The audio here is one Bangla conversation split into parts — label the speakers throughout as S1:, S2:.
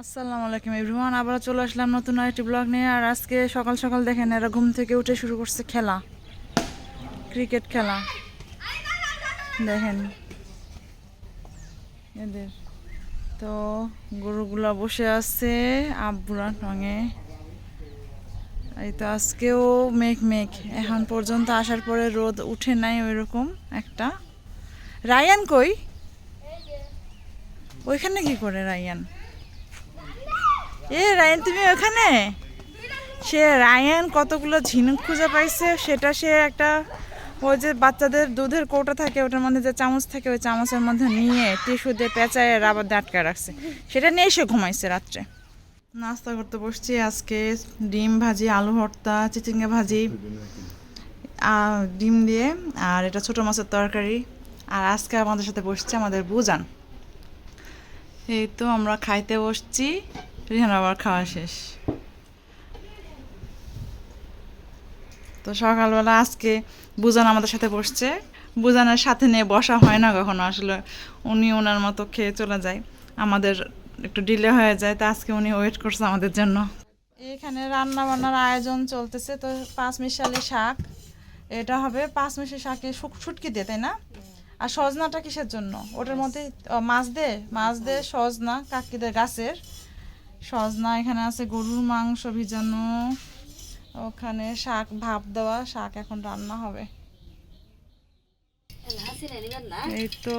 S1: আসসালামু আলাইকুম এভরিওয়ান আবার চলে আসলাম নতুন আরেকটি ব্লগ নিয়ে। আর আজকে সকাল সকাল দেখেন এরা ঘুম থেকে উঠে শুরু করছে খেলা ক্রিকেট খেলা। দেখেন এদের। তো গরুগুলা বসে আছে আব্বুরা টঙে এই তো আজকেও মেঘ মেঘ। এখন পর্যন্ত আসার পরে রোদ উঠে নাই ওইরকম একটা। রায়ান কই? ওইখানে কি করে রায়ান? এ, রায়ান, তুমি ওখানে? সে রায়ান কতগুলো ঝিনুক খুঁজে পাইছে, সেটা সে একটা ওই যে বাচ্চাদের দুধের কৌটা থাকে, ওটার মধ্যে যে চামচ থাকে, ওই চামচের মধ্যে নিয়ে টিস্যু দিয়ে পেঁচায় রাবার দিয়ে আটকায় রাখছে। সেটা নিয়ে সে ঘুমাইছে রাত্রে। নাস্তা করতে বসছি আজকে, ডিম ভাজি, আলু ভর্তা, চিচিঙ্গা ভাজি ডিম দিয়ে, আর এটা ছোটো মাছের তরকারি। আর আজকে আমাদের সাথে বসছে আমাদের বুজান। এই তো আমরা খাইতে বসছি। রিহান আবার খাওয়া শেষ তো সকালবেলা আজকে বুজান আমাদের সাথে বসছে। বুজানের সাথে নিয়ে বসা হয় না কখনো, আসলে উনি ওনার মতো খেয়ে চলে যায়। আমাদের একটু ডিলে হয়ে যায়, তো আজকে উনি ওয়েট করছে আমাদের জন্য। এখানে রান্না বান্নার আয়োজন চলতেছে, তো পাঁচ মিশালি শাক। এটা হবে পাঁচ মিশালি শাকে, শুটকি দিয়ে, তাই না? আর সজনাটা কিসের জন্য? ওটার মধ্যে মাছ দে মাছ দে সজনা কাকিদের গাছের। সজনা এখানে আছে, গরুর মাংস ভিজানো। ওখানে শাক, ভাপ দেওয়া, শাক এখন রান্না হবে। এই তো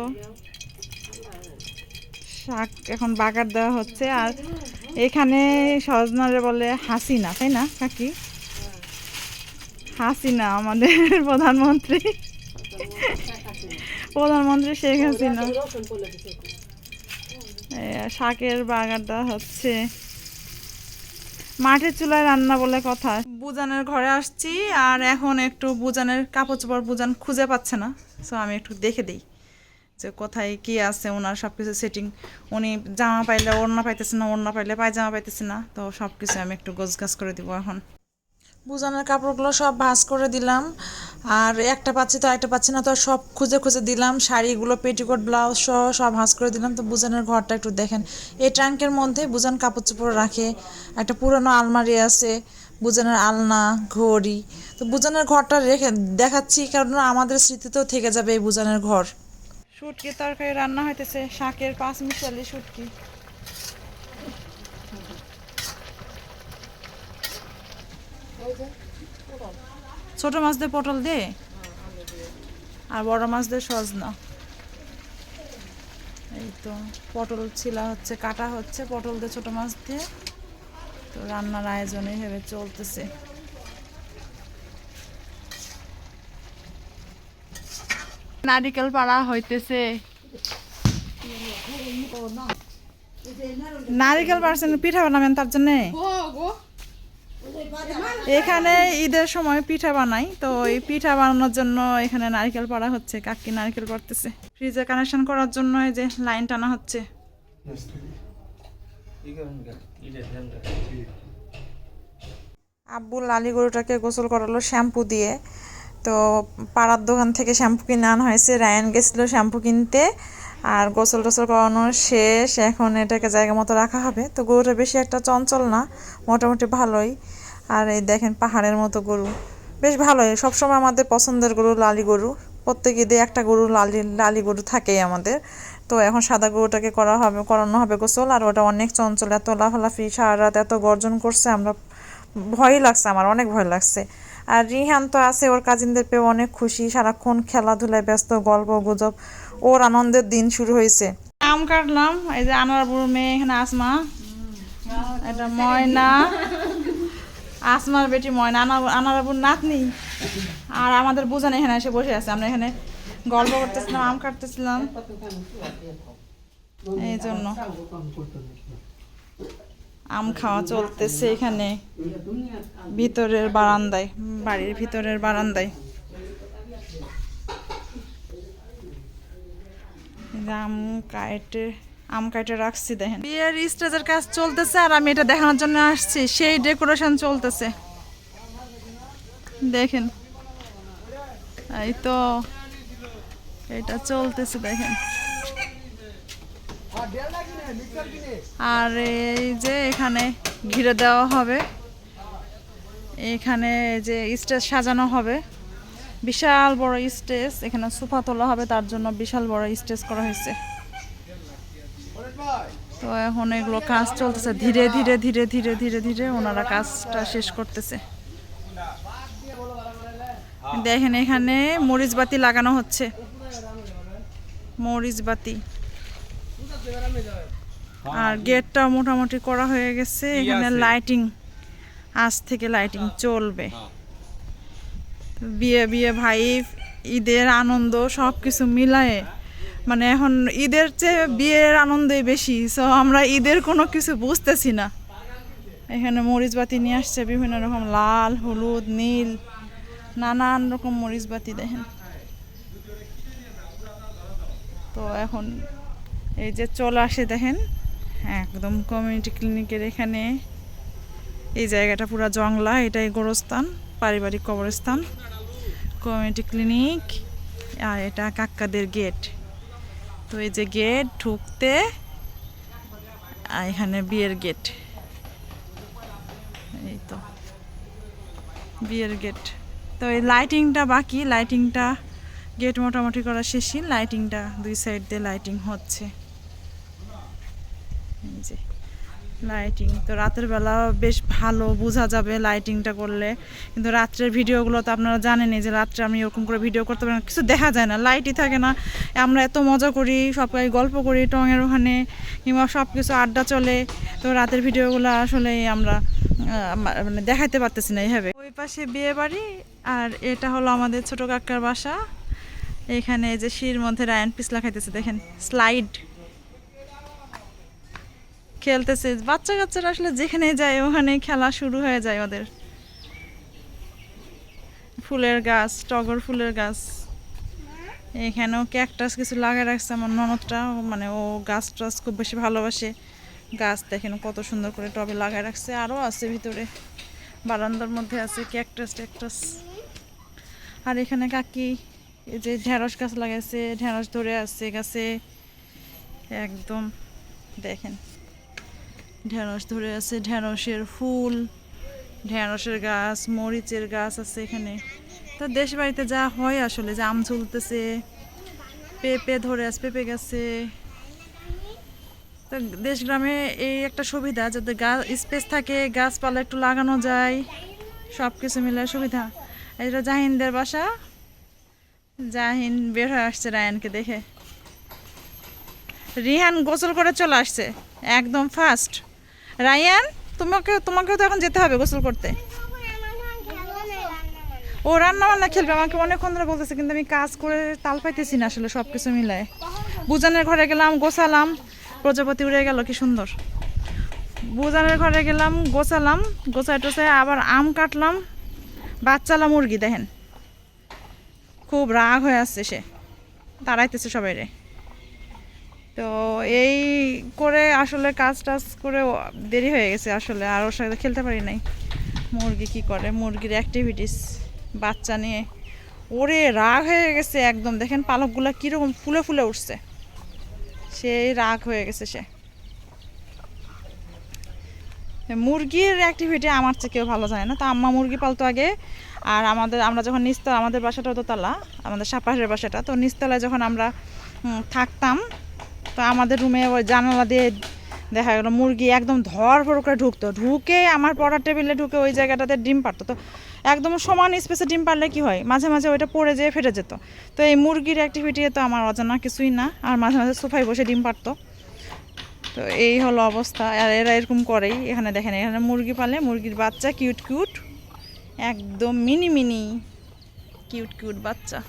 S1: শাক এখন বাগার দেওয়া হচ্ছে। আর এখানে সজনারে বলে হাসিনা, তাই না, কাকি? হাসিনা, আমাদের প্রধানমন্ত্রী। প্রধানমন্ত্রী শেখ হাসিনা। শাকের দেওয়া হচ্ছে। মাটির চুলায় রান্না বলে কথা। বুজানের ঘরে আসছি আর এখন একটু বুজানের কাপড় চোপড় বুজান খুঁজে পাচ্ছে না। সো আমি একটু দেখে দিই যে কোথায় কি আছে, ওনার সব কিছু সেটিং উনি জামা পাইলে ওড়না পাইতেছে না, ওড়না পাইলে পায়জামা পাইতেছে না। তো সব কিছু আমি একটু গোছ গাছ করে দিব এখন। বুজানের কাপড়গুলো সব ভাঁজ করে দিলাম। আর একটা পাচ্ছি তো একটা পাচ্ছি না তো, সব খুঁজে খুঁজে দিলাম, শাড়িগুলো, পেটিকোট, ব্লাউজ সহ সব হাঁস করে দিলাম। তো বুজানের ঘরটা একটু দেখেন। এই ট্রাঙ্কের মধ্যে বুজান কাপড় চোপড় রাখে, একটা পুরনো আলমারি আছে, বুজানের আলনা, ঘড়ি। তো বুজানের ঘরটা রেখে দেখাচ্ছি, কারণ আমাদের স্মৃতিতেও থেকে যাবে এই বুজানের ঘর। শুটকি তরকারি রান্না হইতেছে, শাকের পাঁচ মিশালি শুটকি। ছোট মাছ দিয়ে পটল দে আর বড় মাছ দিয়ে সজনা। এই তো পটল ছিলা হচ্ছে, কাটা হচ্ছে পটল দিয়ে ছোট মাছ দিয়ে। তো রান্নার আয়োজন এইভাবে চলতেছে। নারিকেল পাড়া হইতেছে। নারিকেল পাড়ছেন, পিঠা বানাবেন তার জন্যে? এখানে ঈদের সময় পিঠা বানাই, তো এই পিঠা বানানোর জন্য এখানে নারকেল পাড়া হচ্ছে, কাকি নারকেল পাড়তেছে। ফ্রিজে কানেকশন করার জন্য এই যে লাইন টানা হচ্ছে। আব্বু লালি গরুটাকে গোসল করালো শ্যাম্পু দিয়ে। তো পাড়ার দোকান থেকে শ্যাম্পু কিনে আনা হয়েছে, রায়ান গেছিল শ্যাম্পু কিনতে, আর গোসল টোসল করানো শেষ, এখন এটাকে জায়গা মতো রাখা হবে। তো গরুটা বেশি একটা চঞ্চল না, মোটামুটি ভালোই। আর এই দেখেন পাহাড়ের মতো গরু। বেশ ভালোই। সবসময় আমাদের পছন্দের গরু লালি গরু। প্রত্যেক ঈদে একটা গরু লালি লালি গরু থাকেই আমাদের। তো এখন সাদা গরুটাকে করা হবে, করানো হবে গোসল। আর ওটা অনেক চঞ্চল। এত লাফালাফি, সারা রাত এত গর্জন করছে। আমরা ভয়ই লাগছে আমার, অনেক ভয় লাগছে। আর রিহান তো আছে, ওর কাজিনদের পেয়ে অনেক খুশি। সারাক্ষণ খেলাধুলায় ব্যস্ত, গল্প গুজব। ওর আনন্দের দিন শুরু হয়েছে। আম কাটলাম। এই যে আনারপুর মেয়ে এখানে আসমা এটা ময়না। আসমার বেটি ময়না, আনা আনারপুর নাতনি। আর আমাদের বুঝান এখানে এসে বসে আছে। আমরা এখানে গল্প করতেছিলাম, আম কাটতেছিলাম। এই জন্য আম খাওয়া চলতেছে এখানে। ভিতরের বারান্দায় বাড়ির ভিতরের বারান্দায়। আম কাটে। আম কাটে রাখছি, দেখেন। বিয়ের স্টেজের কাজ চলতেছে আর আমি এটা দেখানোর জন্য আসছি। সেই ডেকোরেশন চলতেছে। দেখেন। এই তো এটা চলতেছে, দেখেন। আর এই যে এখানে ঘিরে দেওয়া হবে। এখানে যে স্টেজ সাজানো হবে। বিশাল বড় স্টেজ। এখানে সোফা তোলা হবে, তার জন্য বিশাল বড় স্টেজ করা হয়েছে। তো এখন এগুলো কাজ চলতেছে। ধীরে ধীরে ধীরে ধীরে ধীরে ধীরে ওনারা কাজটা শেষ করতেছে। দেখেন এখানে মরিচ বাতি লাগানো হচ্ছে। মরিচ বাতি। আর গেটটা মোটামুটি করা হয়ে গেছে। এখানে লাইটিং। আজ থেকে লাইটিং চলবে। বিয়ে বিয়ে ভাই ঈদের আনন্দ সব কিছু মিলায়ে মানে এখন ঈদের চেয়ে বিয়ের আনন্দই বেশি সো আমরা ঈদের কোনো কিছু বুঝতেছি না। এখানে মরিচ বাতি নিয়ে আসছে, বিভিন্ন রকম লাল, হলুদ, নীল, নানান রকম মরিচ বাতি দেখেন। তো এখন এই যে চলে আসে দেখেন, একদম কমিউনিটি ক্লিনিকের এখানে। এই জায়গাটা পুরো জংলা, এটাই গোরস্থান, পারিবারিক কবরস্থান। কমিউনিটি ক্লিনিক আর এটা কাক্কাদের গেট তো এই যে গেট ঢুকতে এখানে বিয়ের গেট। এই তো, বিয়ের গেট। তো এই লাইটিংটা বাকি লাইটিংটা গেট মোটামুটি করা শেষই। লাইটিংটা দুই সাইড দিয়ে লাইটিং হচ্ছে। এই যে। লাইটিং তো রাতের বেলা বেশ ভালো, বোঝা যাবে লাইটিংটা করলে। কিন্তু রাত্রের ভিডিওগুলো তো আপনারা জানেনই যে রাত্রে আমি ওরকম করে ভিডিও করতে পারি না। কিছু দেখা যায় না লাইটই থাকে না। আমরা এত মজা করি সবাই গল্প করি, টঙের ওখানে, কিংবা সব কিছু আড্ডা চলে। তো রাতের ভিডিওগুলো আসলে আমরা মানে দেখাইতে পারতেছি না এইভাবে। ওই পাশে বিয়ে বাড়ি, আর এটা হলো আমাদের ছোট কাকার বাসা। এখানে যে শির মধ্যে রায়ন পিছলা খাইতেছে, দেখেন স্লাইড খেলতেছে। বাচ্চা কাচ্চারা আসলে যেখানে যায়, ওখানে খেলা শুরু হয়ে যায় ওদের। ফুলের গাছ, টগর ফুলের গাছ। এখানেও ক্যাকটাস কিছু লাগিয়ে রাখছে আমার ননদটা। মানে ও গাছ টাছ খুব বেশি ভালোবাসে। গাছ দেখেন কত সুন্দর করে টবে লাগায় রাখছে। আরও আছে ভিতরে। বারান্দার মধ্যে আছে ক্যাকটাস, ট্যাকটাস। আর এখানে কাকি, এই যে ঢেঁড়স গাছ লাগাইছে, ঢেঁড়স ধরে আছে গাছে। একদম দেখেন। ঢেঁড়স ধরে আছে, ঢ্যাঁড়সের ফুল ঢেঁড়সের গাছ, মরিচের গাছ আছে এখানে। তো দেশ বাড়িতে যা হয় আসলে, যে আম ঝুলতেছে, পেঁপে ধরে আছে, পেঁপে গেছে। তো দেশ গ্রামে এই একটা সুবিধা, যাতে গাছ স্পেস থাকে, গাছপালা একটু লাগানো যায় সব কিছু মিলে সুবিধা এটা জাহিনদের বাসা, জাহিন বের হয়ে আসছে রায়ানকে দেখে। রিহান গোসল করে চলে আসছে, একদম ফার্স্ট রায়ান, তোমাকে তোমাকেও তো এখন যেতে হবে গোসল করতে। ও রান্না বান্না খেলবে, আমাকে অনেকক্ষণ ধরে বলতেছে, কিন্তু আমি কাজ করে তাল পাইতেছি না আসলে সব কিছু মিলায়। বুজানের ঘরে গেলাম, গোছালাম, প্রজাপতি উড়ে গেল, কি সুন্দর। বুজানের ঘরে গেলাম, গোছালাম, গোছায় টোছায় আবার আম কাটলাম, বাচ্চালা মুরগি, দেখেন। খুব রাগ হয়ে আসছে সে। তাড়াইতেছে সবাই রে তো এই করে আসলে কাজ টাজ করে দেরি হয়ে গেছে আসলে, আর ওর সাথে খেলতে পারি নাই। মুরগি কি করে? মুরগির অ্যাক্টিভিটিস বাচ্চা নিয়ে। ওরে, রাগ হয়ে গেছে একদম। দেখেন পালকগুলো কীরকম ফুলে ফুলে উঠছে। সেই রাগ হয়ে গেছে সে। মুরগির অ্যাক্টিভিটি আমার চেয়ে কেউ ভালো জানে না। তো আম্মা মুরগি পালতো আগে, আর আমাদের, আমরা যখন নিস্তলা, আমাদের বাসাটা দোতলা আমাদের সাপাহের বাসাটা, তো নিচতলায় যখন আমরা থাকতাম তো আমাদের রুমে ওই জানালা দিয়ে দেখা গেলো, মুরগি একদম ধর ফর করে ঢুকতো। ঢুকে আমার পড়ার টেবিলে ঢুকে ওই জায়গাটাতে ডিম পারতো তো একদম সমান স্পেসে ডিম পারলে কি হয়? মাঝে মাঝে ওইটা পড়ে যেয়ে ফেটে যেত। তো এই মুরগির অ্যাক্টিভিটি তো আমার অজানা কিছুই না। আর মাঝে মাঝে সোফায় বসে ডিম পারতো তো এই হলো অবস্থা। আর এরা এরকম করেই। এখানে দেখেন, এখানে মুরগি পালে মুরগির বাচ্চা কিউট কিউট একদম মিনি মিনি কিউট কিউট বাচ্চা।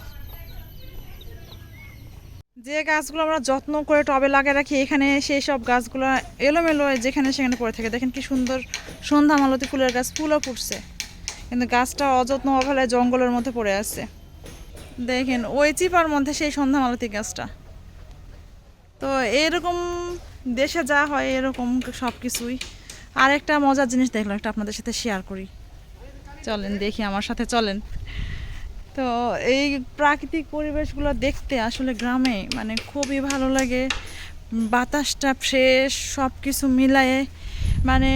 S1: যে গাছগুলো আমরা যত্ন করে টবে লাগিয়ে রাখি, এখানে সেই সব গাছগুলো এলোমেলো যেখানে সেখানে পড়ে থাকে। দেখেন কি সুন্দর সন্ধ্যা মালতী ফুলের গাছ, ফুলও ফুটছে। কিন্তু গাছটা অযত্ন অবহেলায় জঙ্গলের মধ্যে পড়ে আছে। দেখেন, ওই চিপার মধ্যে সেই সন্ধ্যা মালতী গাছটা। তো এরকম দেশে যা হয়, এরকম সব কিছুই। আর একটা মজার জিনিস দেখলাম, একটা আপনাদের সাথে শেয়ার করি। চলেন দেখি, আমার সাথে চলেন। তো এই প্রাকৃতিক পরিবেশগুলো দেখতে আসলে গ্রামে মানে খুবই ভালো লাগে। বাতাসটা ফ্রেশ সব কিছু মিলায়ে মানে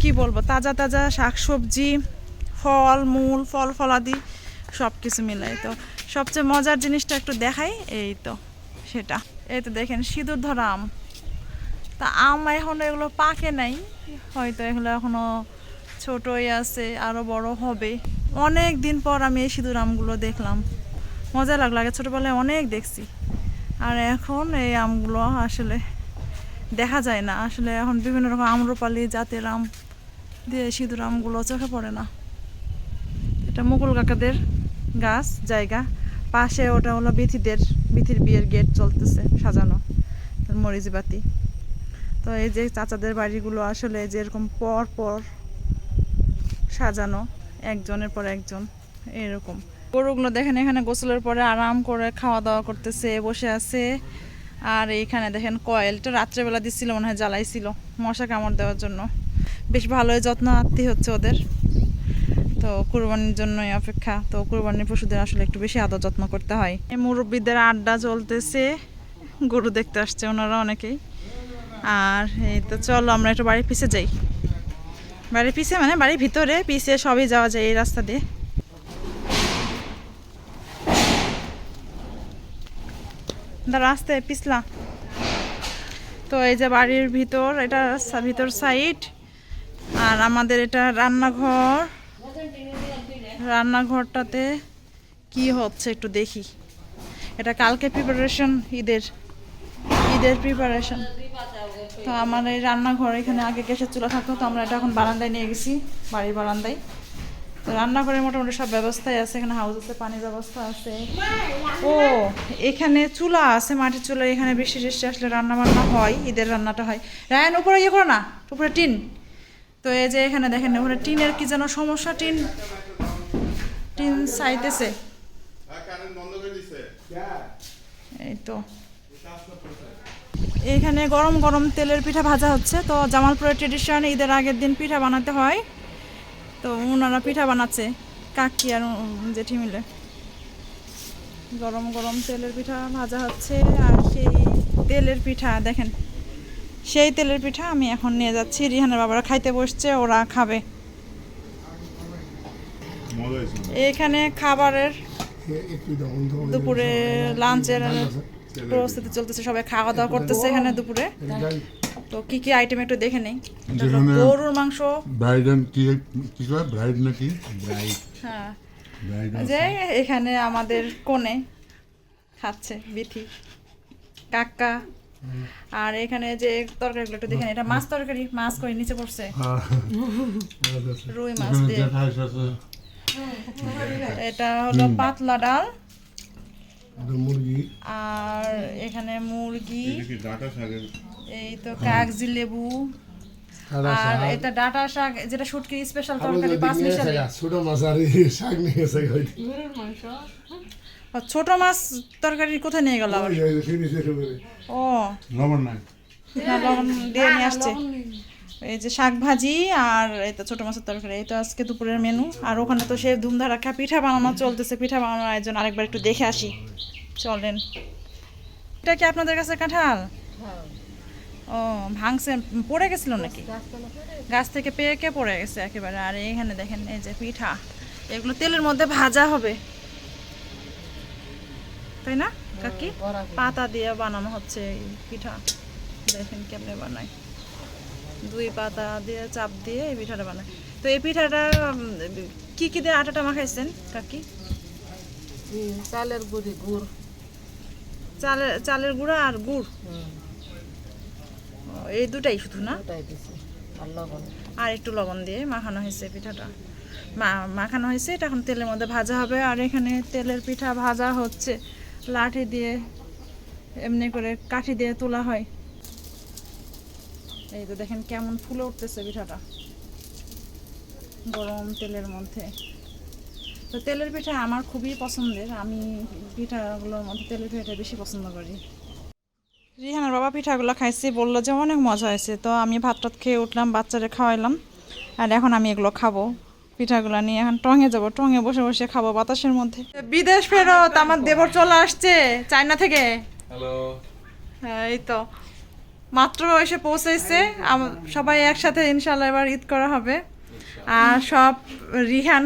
S1: কি বলব, তাজা তাজা শাকসবজি, ফল, মূল, ফল ফলাদি সব কিছু মিলাই তো সবচেয়ে মজার জিনিসটা একটু দেখাই, এই তো সেটা। এই তো দেখেন সিঁদুর ধরা আম। তা আম এখনও এগুলো পাকে নাই, হয়তো এগুলো এখনও ছোটই আছে, আরও বড় হবে। অনেক দিন পর আমি এই সিঁদুর আমগুলো দেখলাম। মজা লাগল, আগে ছোটোবেলায় অনেক দেখছি। আর এখন এই আমগুলো আসলে দেখা যায় না। আসলে এখন বিভিন্ন রকম আম্রপালি, জাতের আম দিয়ে সিঁদুর আমগুলো চোখে পড়ে না। এটা মুকুল কাকাদের গাছ, জায়গা। পাশে ওটা হলো বিথিদের, বিথির বিয়ের গেট চলতেছে সাজানো মরিচবাতি তো এই যে চাচাদের বাড়িগুলো আসলে যেরকম পর পর সাজানো। একজনের পর একজন, এরকম। গরুগুলো দেখেন, এখানে গোসলের পরে আরাম করে খাওয়া দাওয়া করতেছে, বসে আছে। আর এইখানে দেখেন কয়েলটা রাত্রেবেলা দিচ্ছিল, মনে হয় জ্বালাইছিল, মশা কামড় দেওয়ার জন্য। বেশ ভালোই যত্ন আত্মি হচ্ছে ওদের। তো কুরবানির জন্যই অপেক্ষা। তো কুরবানির পশুদের আসলে একটু বেশি আদর যত্ন করতে হয়। এই মুরব্বীদের আড্ডা চলতেছে গরু দেখতে আসছে ওনারা অনেকেই। আর এই তো চলো, আমরা একটু বাড়ির পিছে যাই। বাড়ির পিছে মানে বাড়ির ভিতরে, পিছে সবই যাওয়া যায় এই রাস্তা দিয়ে। রাস্তায় পিছলা। তো এই যে বাড়ির ভিতর, এটা ভিতর সাইড। আর আমাদের এটা রান্নাঘর। রান্নাঘরটাতে কি হচ্ছে একটু দেখি। এটা কালকে প্রিপারেশন ঈদের। ঈদের প্রিপারেশন তো আমার এই রান্নাঘর এখানে আগে গ্যাসের চুলা থাকতো তো আমরা এটা এখন বারান্দায় নিয়ে গেছি বাড়ির বারান্দায়। তো রান্নাঘরে মোটামুটি সব ব্যবস্থাই আছে এখানে হাউস আছে পানির ব্যবস্থা আছে। ও এখানে চুলা আছে মাটির চুলা এখানে বৃষ্টি টিষ্টি আসলে রান্না বান্না হয় ঈদের রান্নাটা হয়। রায়ন উপরে ইয়ে করো না উপরে টিন। তো এই যে এখানে দেখেন ওখানে টিনের কি যেন সমস্যা টিন টিন
S2: করে দিছে।
S1: এই তো। এখানে গরম গরম তেলের পিঠা ভাজা হচ্ছে। তো জামালপুরের ট্রেডিশন ঈদের আগের দিন পিঠা বানাতে হয়। তো ওনারা পিঠা বানাচ্ছে কাকি আর জেঠি মিলে। গরম গরম তেলের পিঠা ভাজা হচ্ছে আর সেই তেলের পিঠা দেখেন। সেই তেলের পিঠা আমি এখন নিয়ে যাচ্ছি। রিহানের বাবারা খাইতে বসছে ওরা খাবে। এখানে খাবারের দুপুরে লাঞ্চের প্রস্তুতি চলতেছে সবাই খাওয়া দাওয়া করতেছে এখানে দুপুরে। তো কি কি আইটেম একটু দেখে নেই? গরুর মাংস।
S2: ব্রাইড কি কি কয়? ব্রাইড নাকি? ব্রাইড।
S1: হ্যাঁ। যে এখানে আমাদের কোণে খাচ্ছে বিথি কাকা। আর এখানে যে তরকারিগুলো একটু দেখেন এটা মাছ তরকারি মাছ করে নিচে পড়ছে। রুই মাছ দিয়ে। এটা হলো পাতলা ডাল। আর এখানে মুরগি এই তো কাগজি লেবু আর এটা ডাটা শাক যেটা শুটকির স্পেশাল তরকারি পাঁচ মিশালি।
S3: ছোট মাছ আর শাক নিয়ে গেছে
S1: ছোট মাছ তরকারি কোথায় নিয়ে গেল আবার? ও।
S2: লবণ নাই।
S1: লবণ দিয়ে নিয়ে আসছে। এই যে শাক ভাজি আর এই তো ছোট মাছের তরকারি এই তো আজকে দুপুরের মেনু আর ওখানে তো সে ধুমধারাক্কা পিঠা বানানো চলতেছে পিঠা বানানোর আয়োজন আরেকবার একটু দেখে আসি। চলেন। এটা কি আপনাদের কাছে কাঁঠাল? ও ভাঙছে পড়ে গেছিল নাকি? গাছ থেকে পেকে পড়ে গেছে একেবারে। আর এইখানে দেখেন এই যে পিঠা এগুলো তেলের মধ্যে ভাজা হবে। তাই না কাকি? পাতা দিয়ে বানানো হচ্ছে এই পিঠা। দেখেন কেমনে বানায়। দুই পাতা দিয়ে চাপ দিয়ে এই পিঠাটা বানায়। তো এই পিঠাটা কি কি দিয়ে আটাটা মাখাইছেন কাকি?
S4: চালের গুড়ি গুড়।
S1: চালের চালের গুঁড়া আর গুড়? এই দুটাই শুধু না?
S4: আর লবণ।
S1: আর একটু লবণ দিয়ে মাখানো হয়েছে পিঠাটা। মাখানো হয়েছে এটা এখন তেলের মধ্যে ভাজা হবে আর এখানে তেলের পিঠা ভাজা হচ্ছে। লাঠি দিয়ে এমনি করে কাঠি দিয়ে তোলা হয়। এই তো দেখেন কেমন ফুলে উঠতেছে পিঠাটা। গরম তেলের মধ্যে। তো তেলের পিঠা আমার খুবই পছন্দের। আমি পিঠাগুলোর মধ্যে তেলের পিঠাটা বেশি পছন্দ করি। রিহানার বাবা পিঠাগুলো খাইছি বলল যে অনেক মজা হয়েছে। তো আমি ভাত টাত খেয়ে উঠলাম বাচ্চাদের খাওয়াইলাম। আর এখন আমি এগুলো খাব। পিঠাগুলো নিয়ে এখন টঙে যাব। টঙে বসে বসে খাব বাতাসের মধ্যে। বিদেশ ফেরত আমার দেবর চলে আসছে চায়না থেকে।
S5: হ্যালো
S1: হ্যাঁ, এই তো। মাত্র এসে পৌঁছেছে। সবাই একসাথে ইনশাল্লাহ এবার ঈদ করা হবে। আর সব রিহান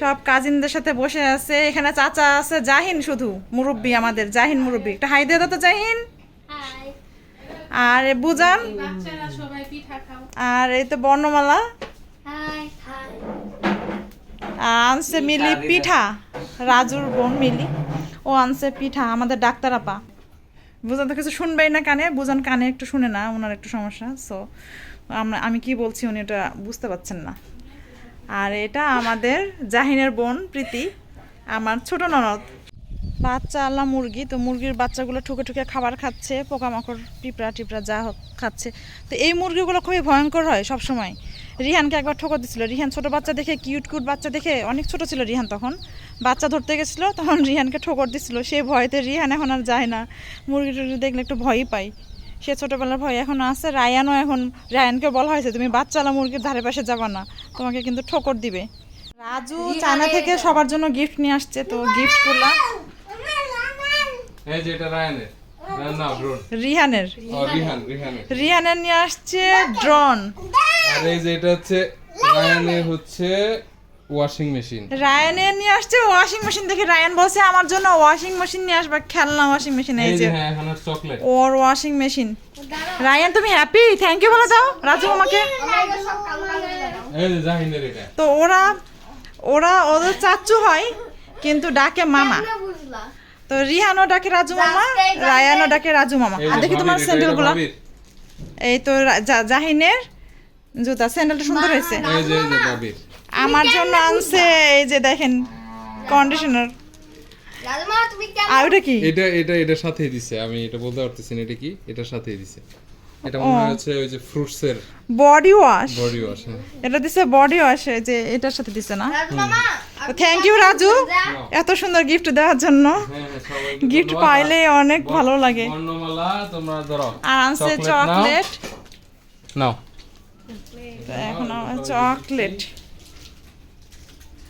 S1: সব কাজিনদের সাথে বসে আছে। এখানে চাচা আছে জাহিন শুধু মুরব্বী আমাদের জাহিন মুরব্বী। একটা হাই দিয়ে তো জাহিন। আর বুজান। আর এই তো বর্ণমালা।
S5: High high.
S1: আর আনছে মিলি পিঠা। রাজুর বোন মিলি। ও আনছে পিঠা আমাদের ডাক্তার আপা। বুঝান তো কিছু শুনবেই না কানে, বুঝান কানে একটু শুনে না, ওনার একটু সমস্যা সো আমরা, আমি কি বলছি উনি ওটা বুঝতে পারছেন না। আর এটা আমাদের জাহিনের বোন, প্রীতি, আমার ছোট ননদ। বাচ্চা আল্লাহ মুরগি তো মুরগির বাচ্চাগুলো ঠুকে ঠুকে খাবার খাচ্ছে পোকামাকড় পিঁপড়া টিপড়া যা হোক খাচ্ছে। তো এই মুরগিগুলো খুবই ভয়ঙ্কর হয় সব সময় রিহানকে একবার ঠোকর দিছিল। রিহান ছোট বাচ্চা দেখে কিউট কিউট বাচ্চা দেখে অনেক ছোট ছিল রিহান তখন। বাচ্চা ধরতে গেছিল তখন রিহানকে ঠোকর দিছিল। সে ভয়তে রিহান এখন আর যায় না। মুরগি টুরগি দেখলে একটু ভয়ই পাই সে ছোটোবেলার ভয় এখন আছে। রায়ানও এখন রায়ানকে বলা হয়েছে তুমি বাচ্চালা মুরগির ধারে পাশে যাবা না। তোমাকে কিন্তু ঠোকর দিবে। রাজু চায়না থেকে সবার জন্য গিফট নিয়ে আসছে তো গিফটগুলো
S6: এই যে এটা রায়ানের। রায়ান না ড্রোন
S1: রিহানের। নিয়ে আসছে ড্রোন
S6: আর এই যে এটা হচ্ছে রায়ানের হচ্ছে ওয়াশিং মেশিন
S1: রায়ানের নিয়ে আসছে ওয়াশিং মেশিন দেখে রায়ান বলছে আমার জন্য ওয়াশিং মেশিন নিয়ে আসবে খেলনা ওয়াশিং মেশিন এই যে।
S6: হ্যাঁ এখানে চকলেট
S1: ওর ওয়াশিং মেশিন রায়ান তুমি হ্যাপি থ্যাংক ইউ বলে দাও রাজু আমাকে।
S6: এই যে জাহিনের এটা।
S1: তো ওরা ওরা ওদের চাচ্চু হয় কিন্তু ডাকে মামা। তো রিহানো ডাকে রাজু মামা রায়ানো ডাকে রাজু মামা। আর দেখি তোমার স্যান্ডেল
S6: এটা
S1: গুলা এই তো জাহিনের জুতা স্যান্ডেলটা সুন্দর হয়েছে। আমার জন্য আনছে এই যে দেখেন কন্ডিশনার আর ওটা কি?
S6: এটা এটা এটার সাথেই দিছে আমি এটা বলতে পারতেছি না এটা কি এটার সাথেই দিছে। এটা মনে হচ্ছে ওই যে ফ্রুটস এর
S1: বডি ওয়াশ
S6: বডি ওয়াশ
S1: এটা দিছে বডি ওয়াশ যে এটার সাথে দিছে না? Thank you Raju. এত সুন্দর গিফট দেওয়ার জন্য।
S6: হ্যাঁ হ্যাঁ
S1: গিফট পাইলে অনেক ভালো লাগে।
S6: বর্ণমালা তোমরা ধরো
S1: আর আনছে
S6: চকলেট নাও।
S1: তো এখন চকলেট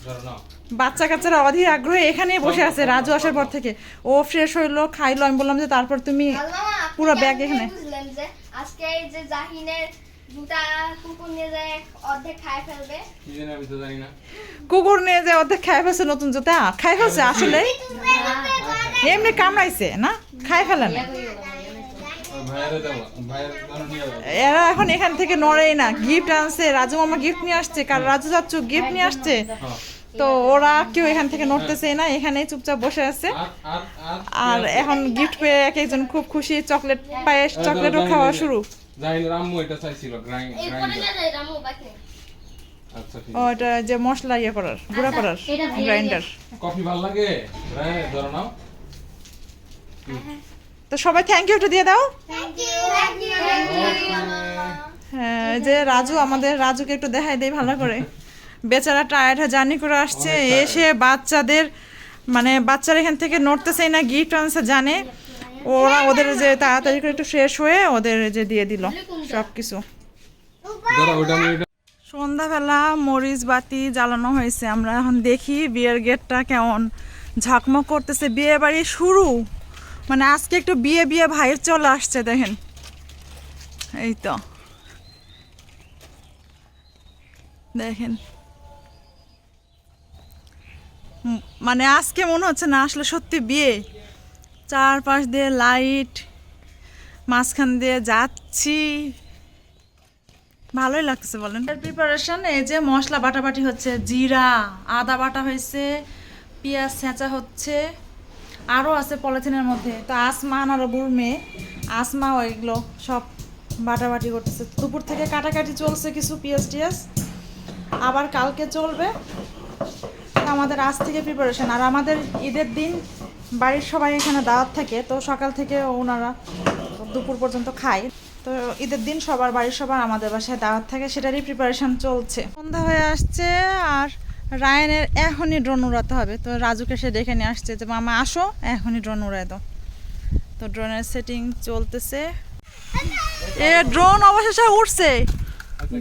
S6: ধরো নাও।
S1: বাচ্চা কাচ্চারা অধীর আগ্রহে এখানেই বসে আছে রাজু আসার পর থেকে। ও ফ্রেশ হইল খাইলো আমি বললাম যে তারপর তুমি পুরো ব্যাগ এখানে।
S5: আজকে এই যে জাহিনের দুটা কুকুর নিয়ে যায় অর্ধেক খায় ফেলবে।
S6: কি জানি আমি তো জানি না।
S1: কুকুর নিয়ে যে অর্ধেক খাই ফেলছে নতুন জুতা খাই ফেলছে আসলে? এমনি কামড়াইছে না? খাই ফেলে না। এরা এখন এখান থেকে নড়েই না। গিফট আনছে রাজু মামা গিফট নিয়ে আসছে কার রাজু চাচ্ছু গিফট নিয়ে আসছে।
S6: হ্যাঁ।
S1: তো ওরা কেউ এখান থেকে নড়তেছে না এখানেই চুপচাপ বসে আছে।
S6: আর আর আর
S1: আর এখন গিফট পেয়ে এক একজন খুব খুশি চকলেট পায়ে চকলেটও খাওয়া শুরু।
S6: এটা চাইছিল গ্রাইন্ড গ্রাইন্ডার।
S5: রামু বাকি?
S6: আচ্ছা ঠিক
S1: ও এটা যে মশলা ইয়ে করার গুঁড়া করার গ্রাইন্ডার।
S6: কফি ভালো লাগে? ধরো নাও।
S1: তো সবাই থ্যাংক ইউ দিয়ে দাও। হ্যাঁ এই যে রাজু আমাদের রাজুকে একটু দেখাই দেই ভালো করে। বেচারা টায়ার্ড হয়ে জার্নি করে আসছে এসে বাচ্চাদের মানে বাচ্চারা এখান থেকে নড়তেছেই না গিফট আনছে জানে। ওরা ওদের যে তাড়াতাড়ি করে একটু ফ্রেশ হয়ে ওদের যে দিয়ে দিল সব কিছু সন্ধ্যাবেলা মরিচ বাতি জ্বালানো হয়েছে আমরা এখন দেখি বিয়ের গেটটা কেমন ঝকমক করতেছে। বিয়ে বাড়ি শুরু মানে আজকে একটু বিয়ে বিয়ে ভাইয়ের চলে আসছে দেখেন। এই তো। দেখেন। মানে আজকে মনে হচ্ছে না, আসলে সত্যি বিয়ে। চারপাশ দিয়ে লাইট মাঝখান দিয়ে যাচ্ছি। ভালোই লাগছে বলেন। প্রিপারেশন এই যে মশলা বাটাবাটি হচ্ছে, জিরা, আদা বাটা হয়েছে, পেঁয়াজ ছেঁচা হচ্ছে আরও আছে পলিথিনের মধ্যে। তো আসমা বুড় মেয়ে, আসমা ওইগুলো সব বাটাবাটি করতেছে। দুপুর থেকে কাটাকাটি চলছে কিছু পেঁয়াজ টিয়াজ। আবার কালকে চলবে। আমাদের আজ থেকে প্রিপারেশন আর আমাদের ঈদের দিন বাড়ির সবাই এখানে দাওয়াত থাকে, তো সকাল থেকে ওনারা দুপুর পর্যন্ত খায়। তো ঈদের দিন সবার, বাড়ির সবার, আমাদের বাসায় দাওয়াত থাকে, সেটারই প্রিপারেশন চলছে। সন্ধ্যা হয়ে আসছে, আর রায়নের এখনই ড্রোন উড়াতে হবে। তো রাজুকে সে ডেকে নিয়ে আসছে যে, মামা, আসো, এখনই ড্রোন উড়াই দাও। তো ড্রোনের সেটিং চলতেছে। এ ড্রোন অবশেষে উঠছে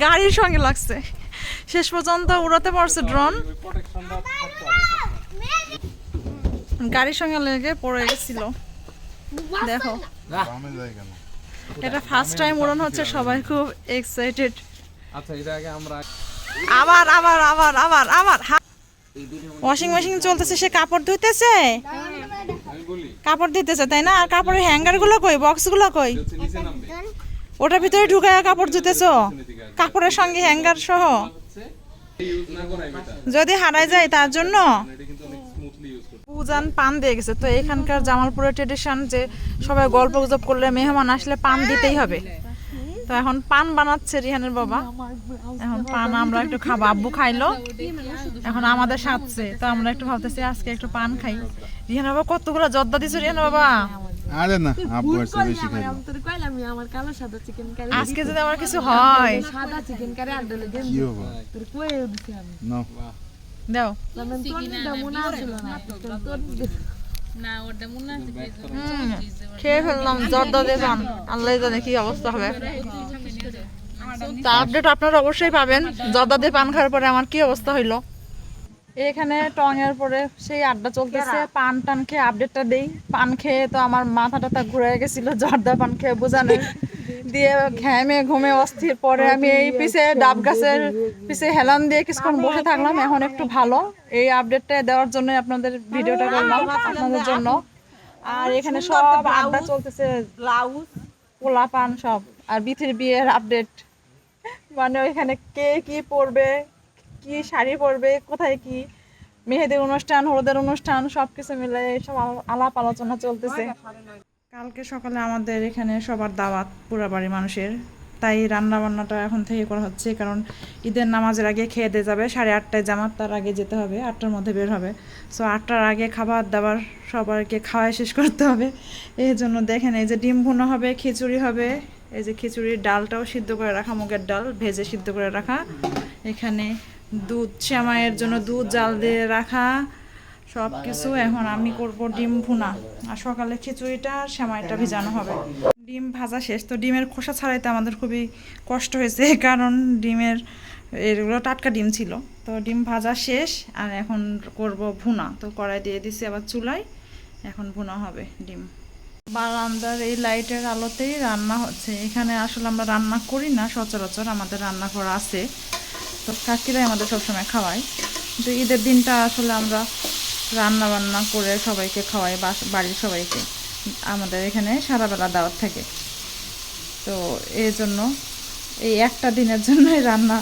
S1: গাড়ির সঙ্গে লাগছে। শেষ পর্যন্ত উড়াতে পারছে ড্রোন। গাড়ির সঙ্গে লেগে পড়ে গেছিল। দেখো। এটা ফার্স্ট টাইম উড়ান হচ্ছে সবাই খুব এক্সাইটেড
S6: আচ্ছা এটা আগে আমরা
S1: আবার আবার আবার আবার আবার ওয়াশিং মেশিন চলতেছে সে কাপড় ধুইতেছে? কাপড় দিতেছে তাই না? আর কাপড়ের হ্যাঙ্গারগুলো কই? বক্সগুলো কই? ওটার ভিতরে ঢুকায় কাপড় ধুতেছো কাপড়ের সঙ্গে হ্যাঙ্গার সহ
S6: হচ্ছে ইউজ না করাই বেটা
S1: যদি হারাই যায় তার জন্য? উজান পান দিয়ে গেছে। তো এখানকার জামালপুরের ট্রেডিশন যে সবাই গল্প গুজব করলে মেহমান আসলে পান দিতেই হবে। তো এখন পান বানাচ্ছে রিহানের বাবা। এখন পান আমরা একটু খাব। আব্বু খাইলো। এখন আমাদের সাথে তো আমরা একটু ভাবতেছি আজকে একটু পান খাই। রিহান বাবা কতগুলো জর্দা দিছো রিহান বাবা।
S2: আরে না আব্বু বেশি খাই
S7: তোর কইলাম আমি আমার কালো সাদা চিকেন কারি
S1: আজকে যদি আমার কিছু হয়।
S7: সাদা চিকেন কারি আর ডলে দেন
S2: কি হবে?
S7: তোর কইও দিছি আমি।
S2: নাও
S1: দাও।
S7: মানে তোর নিটা মনে না তোর
S1: খেয়ে ফেললাম জর্দা দিয়ে পান আল্লাহ জানে কি অবস্থা হবে। তা আপডেট আপনারা অবশ্যই পাবেন। জর্দা দিয়ে পান খাওয়ার পরে আমার কি অবস্থা হইল? এখানে টং এর পরে সেই আড্ডা চলতেছে পান টান খেয়ে আপডেটটা দেই। পান খেয়ে তো আমার মাথা টাথা ঘুরে গেছিল জর্দা পান খেয়ে বোঝানো? দিয়ে ঘ্যামে ঘুমে অস্থির। পরে আমি এই পিছে ডাব গাছের পিছে হেলান দিয়ে কিছুক্ষণ বসে থাকলাম এখন একটু ভালো। এই আপডেটটা দেওয়ার জন্য আপনাদের ভিডিওটা করলাম আপনাদের জন্য। আর এখানে সব আড্ডা চলতেছে। ব্লাউজ পোলা পান সব। আর বিথির বিয়ের আপডেট মানে ওইখানে কে কি পরবে? কি শাড়ি পরবে, কোথায় কি, মেহেদের অনুষ্ঠান, হলুদের অনুষ্ঠান সব কিছু মিলে সব আলাপ আলোচনা চলতেছে। কালকে সকালে আমাদের এখানে সবার দাওয়াত পুরা বাড়ির মানুষের। তাই রান্না বান্নাটা এখন থেকে করা হচ্ছে, কারণ ঈদের নামাজের আগে খেয়ে দিয়ে যাবে, সাড়ে আটটায় জামাত, তার আগে যেতে হবে, আটটার মধ্যে বের হবে। সো আটটার আগে খাবার দাবার সবাইকে খাওয়াই শেষ করতে হবে। এই জন্য দেখেন, এই যে ডিম ভুনো হবে, খিচুড়ি হবে, এই যে খিচুড়ির ডালটাও সিদ্ধ করে রাখা, মুগের ডাল ভেজে সিদ্ধ করে রাখা। এখানে দুধ শ্যামাইয়ের জন্য দুধ, জাল দিয়ে রাখা সব কিছু এখন আমি করব ডিম ভুনা। আর সকালে খিচুড়িটা আর সেমাইটা ভিজানো হবে। ডিম ভাজা শেষ। তো ডিমের খোসা ছাড়াইতে আমাদের খুবই কষ্ট হয়েছে, কারণ ডিমের এগুলো টাটকা ডিম ছিল। তো ডিম ভাজা শেষ, আর এখন করব ভুনা। তো কড়াই দিয়ে দিছি আবার চুলায়, এখন ভুনা হবে ডিম। বারান্দার এই লাইটের আলোতেই রান্না হচ্ছে। এখানে আসলে আমরা রান্না করি না, সচরাচর আমাদের রান্না করা আছে। তো কাকিরাই আমাদের সবসময় খাওয়ায়। কিন্তু ঈদের দিনটা আসলে আমরা রান্না বান্না করে সবাইকে খাওয়াই, বা বাড়ির সবাইকে। আমাদের এখানে সারাবেলা দাওয়াত থাকে। তো এই জন্য এই একটা দিনের জন্যই রান্না,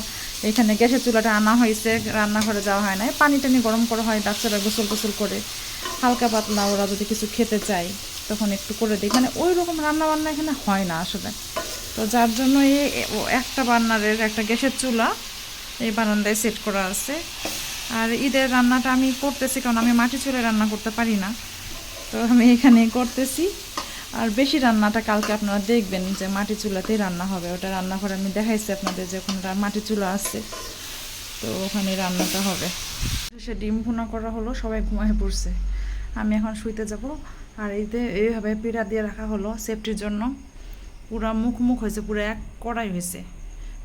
S1: এখানে গ্যাসের চুলাটা আনা হয়েছে, রান্নাঘরে যাওয়া হয় না পানি টানি গরম করা হয়, বাচ্চারা গোসল গোসল করে। হালকা পাতলা ওরা যদি কিছু খেতে চায়, তখন একটু করে দিই মানে ওই রকম রান্না বান্না এখানে হয় না আসলে। তো যার জন্য এই একটা বার্নারের একটা গ্যাসের চুলা এই বারান্দায় সেট করা আছে। আর ঈদের রান্নাটা আমি করতেছি কারণ আমি মাটি চুলে রান্না করতে পারি না। তো আমি এখানে করতেছি। আর বেশি রান্নাটা কালকে আপনারা দেখবেন যে মাটি চুলাতেই রান্না হবে। ওটা রান্না করে আমি দেখাইছি আপনাদের যে ওখানে মাটি চুলা আছে। তো ওখানে রান্নাটা হবে। সে ডিম ভুনা করা হলো, সবাই ঘুমায় পড়ছে। আমি এখন শুইতে যাব। আর এইতে এইভাবে পিড়া দিয়ে রাখা হলো সেফটির জন্য। পুরা মুখ মুখ হয়েছে, পুরো এক কড়াই হয়েছে।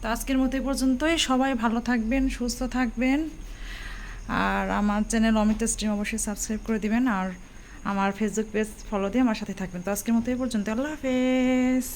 S1: তো আজকের মতো পর্যন্তই। সবাই ভালো থাকবেন, সুস্থ থাকবেন। আর আমার চ্যানেল অমিত স্ট্রিম অবশ্যই সাবস্ক্রাইব করে দিবেন আর আমার ফেসবুক পেজ ফলো দিয়ে আমার সাথে থাকবেন। তো আজকের মতো এই পর্যন্ত। আল্লাহ হাফেজ।